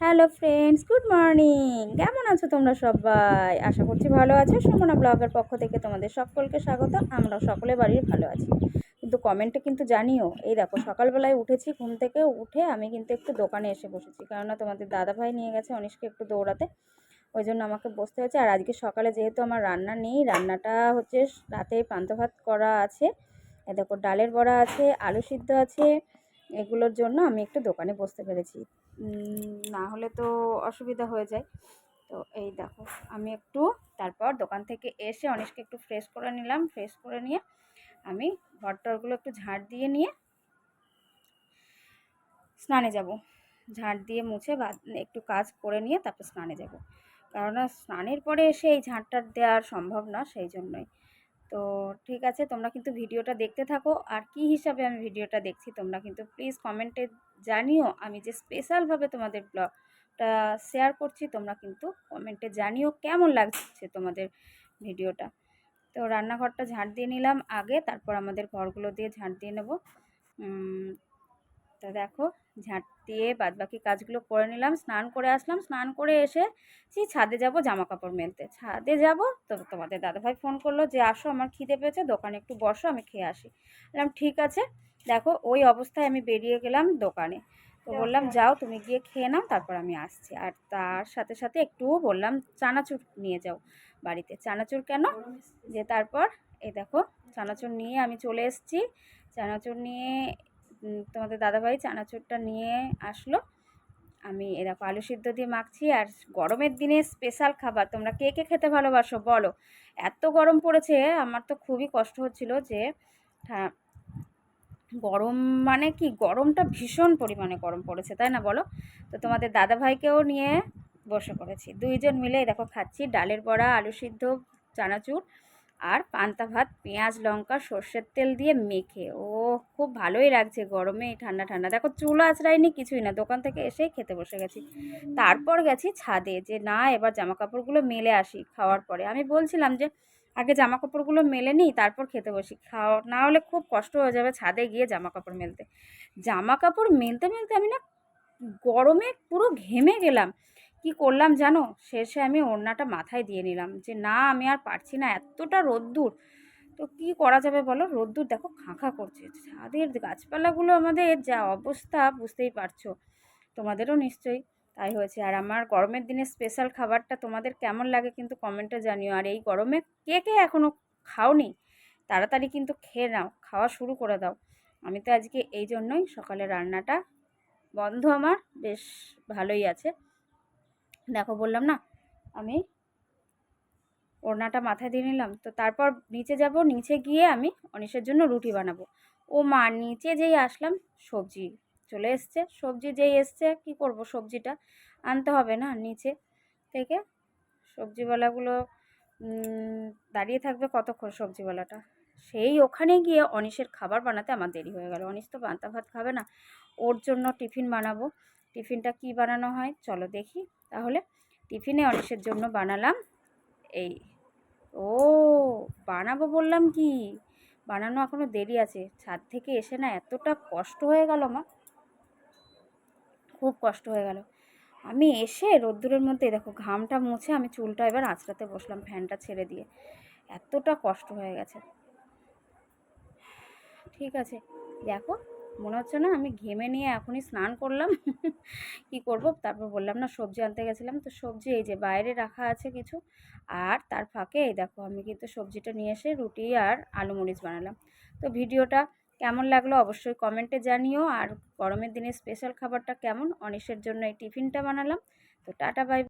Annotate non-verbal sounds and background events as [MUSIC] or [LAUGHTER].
Hello friends, good morning. কেমন আছো তোমরা সবাই? আশা করছি ভালো আছো। সুমনা ব্লগের পক্ষ থেকে তোমাদের সকলকে স্বাগত। আমরা সকলে বাড়ির ভালো আছি। কিন্তু কমেন্টে কিন্তু জানিও, এই দেখো সকালবেলায় উঠেছি ঘুম থেকে উঠে আমি কিন্তু একটু দোকানে এসে বসেছি। কেননা তোমাদের দাদাভাই নিয়ে গেছে অনিশকে একটু দৌড়াতে। ওই জন্য আমাকে বসতে হয়েছে। আর আজকে সকালে যেহেতু আমার রান্না নেই, রান্নাটা হচ্ছে রাতে পান্ত ভাত করা আছে। এ দেখো ডালের বড়া আছে, আলু সিদ্ধ আছে এগুলোর জন্য আমি একটু দোকানে বসতে পেরেছি। না হলে তো অসুবিধা হয়ে যায়। তো এই দেখো, আমি একটু তারপর দোকান থেকে এসে অনেককে একটু ফ্রেশ করে নিলাম। ফ্রেশ করে নিয়ে আমি ঘরটরগুলো একটু ঝাড় দিয়ে নিয়ে স্নানে যাব। ঝাঁট দিয়ে মুছে বা একটু কাজ করে নিয়ে তারপর স্নানে যাব। কেননা স্নানের পরে এসে এই ঝাঁটটা দেওয়ার সম্ভব না, সেই জন্যই। তো ঠিক আছে, তোমরা কিন্তু ভিডিওটা দেখতে থাকো। আর কি হিসাবে আমি ভিডিওটা দেখছি তোমরা কিন্তু প্লিজ কমেন্টে জানিও। আমি যে স্পেশালভাবে তোমাদের ব্লগটা শেয়ার করছি, তোমরা কিন্তু কমেন্টে জানিও কেমন লাগছে তোমাদের ভিডিওটা। তো রান্নাঘরটা ঝাঁট দিয়ে নিলাম আগে, তারপর আমাদের ঘরগুলো দিয়ে ঝাঁট দিয়ে নেব। তো দেখো ঝাঁট দিয়ে বাদবাকি কাজগুলো করে নিলাম স্নান করে আসলাম স্নান করে এসে সেই ছাদে যাব জামা কাপড় মেলতে। ছাদে যাব তো তোমাদের দাদাভাই ফোন করল যে আসো আমার খিদে পেয়েছে দোকানে একটু বসো আমি খেয়ে আসি। বললাম ঠিক আছে। দেখো ওই অবস্থায় আমি বেরিয়ে গেলাম দোকানে। তো বললাম যাও। তুমি গিয়ে খেয়ে নাও তারপর আমি আসছি। আর তার সাথে সাথে একটু বললাম চানাচুর নিয়ে যাও বাড়িতে। চানাচুর কেন? যে তারপর এই দেখো চানাচুর নিয়ে আমি চলে এসেছি। চানাচুর নিয়ে তোমাদের দাদাভাই চানাচুরটা নিয়ে আসলো। আমি এরকম আলু সিদ্ধ দিয়ে মাখছি আর গরমের দিনে স্পেশাল খাবার। তোমরা কে কে খেতে ভালোবাসো বলো? এত গরম পড়েছে, আমার তো খুবই কষ্ট হচ্ছিল যে হ্যাঁ গরম মানে কি? গরমটা ভীষণ পরিমাণে গরম পড়েছে, তাই না বলো? তো তোমাদের দাদাভাইকেও নিয়ে বসে পড়েছি। দুইজন মিলে দেখো খাচ্ছি, ডালের বড়া, আলু সিদ্ধ, চানাচুর। আর পান্তা ভাত, পেঁয়াজ, লঙ্কা, সর্ষের তেল দিয়ে মেখে। ও খুব ভালোই লাগছে গরমে ঠান্ডা ঠান্ডা। দেখো চুলো আঁচড়াইনি কিছুই না। দোকান থেকে এসেই খেতে বসে গেছি। তারপর গেছি ছাদে যে, না, এবার জামা কাপড়গুলো মেলে আসি খাওয়ার পরে। আমি বলছিলাম যে, আগে জামা কাপড়গুলো মেলে নিই, তারপর খেতে বসি। খাওয়া না হলে খুব কষ্ট হয়ে যাবে ছাদে গিয়ে জামা কাপড় মেলতে। জামা কাপড় মেলতে মেলতে আমি না গরমে পুরো ঘেমে গেলাম। কি করলাম জানো? শেষে আমি ওড়নাটা মাথায় দিয়ে নিলাম যে, না, আমি আর পারছি না, এতটা রোদ্দুর। তো কি করা যাবে বলো? রোদ্দুর দেখো খাঁখা করছে। ছাদের গাছপালাগুলো আমাদের যা অবস্থা বুঝতেই পারছ। তোমাদেরও নিশ্চয়ই তাই হয়েছে। আর আমার গরমের দিনে স্পেশাল খাবারটা তোমাদের কেমন লাগে কিন্তু কমেন্টে জানিও। আর এই গরমে কে কে এখনও খাওনি? তাড়াতাড়ি কিন্তু খেয়ে নাও, খাওয়া শুরু করে দাও। আমি তো আজকে এই জন্যই সকালে রান্নাটা বন্ধ আমার, বেশ ভালোই আছে। দেখো বললাম না, আমি ওড়নাটা মাথায় দিয়ে নিলাম, তো তারপর নিচে যাব, নিচে গিয়ে আমি অনিশের জন্য রুটি বানাবো। ও মা, নিচে যেই আসলাম, সবজি চলে এসছে, সবজি যেই এসছে, কি করব সবজিটা? আনতে হবে না নিচে থেকে, সবজিওয়ালাগুলো দাঁড়িয়ে থাকবে কতক্ষণ সবজিওয়ালাটা? সেই ওখানে গিয়ে অনিশের খাবার বানাতে আমার দেরি হয়ে গেল। অনিশ তো পান্তা ভাত খাবে না, ওর জন্য টিফিন বানাবো। টিফিনটা কি বানানো হয়? চলো দেখি। তাহলে টিফিনে অনিশের জন্য বানালাম এই। ও, বানাবো বললাম কি? বানানো এখনও দেরি আছে। ছাদ থেকে এসে না এতটা কষ্ট হয়ে গেল মা। খুব কষ্ট হয়ে গেল। আমি এসে রোদ্দুরের মধ্যে দেখো ঘামটা মুছে আমি চুলটা এবার আঁচড়াতে বসলাম ফ্যানটা ছেড়ে দিয়ে। এতটা কষ্ট হয়ে গেছে। ঠিক আছে, দেখো। মনে হচ্ছে না আমি ঘেমে নিয়ে এখনই স্নান করলাম। [LAUGHS] কি করব? তারপর বললাম, না, সবজি আনতে গেছিলাম। তো সবজি এই যে বাইরে রাখা আছে কিছু। আর তার ফাঁকে এই দেখো, আমি কিন্তু সবজিটা নিয়ে এসে রুটি আর আলু মরিচ বানালাম। তো ভিডিওটা কেমন লাগল অবশ্যই কমেন্টে জানিও। আর গরমের দিনে স্পেশাল খাবারটা কেমন? অনিশের জন্য এই টিফিনটা বানালাম। তো টাটা বাই